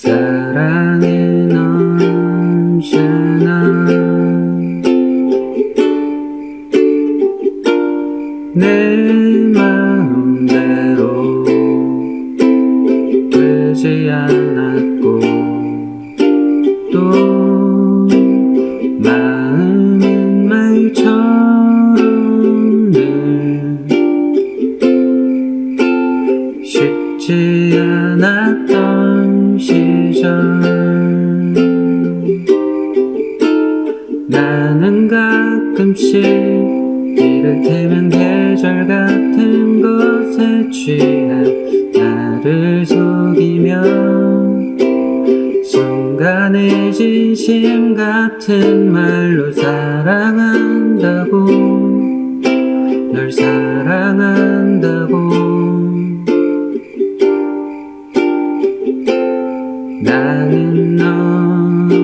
사랑은 언제나 내 마음대로 되지 않았고 또 마음은 말처럼 늘 쉽지 않았던 시절. 나는 가끔씩 이를테면 계절 같은 것에 취해 나를 속이며 순간의 진심 같은 말로 사랑한 나는 너를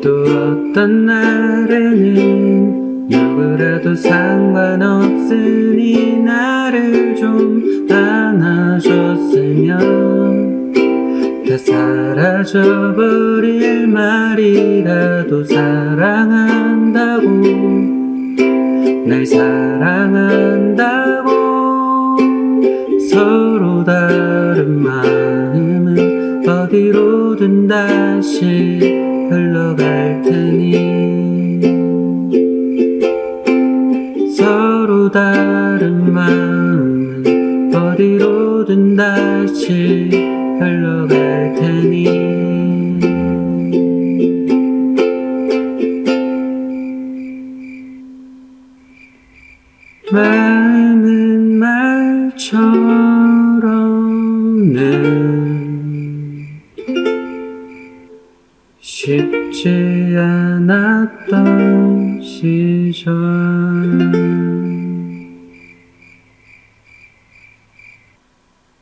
또 어떤 날에는 누구라도 상관없으니 사라져버릴 말이라도 사랑한다고. 날 사랑한다고. 서로 다른 마음은 어디로든 다시 흘러갈 테니. 서로 다른 마음은 어디로든 다시 흘러갈 테니. 마음은 말처럼 늘 쉽지 않았던 시절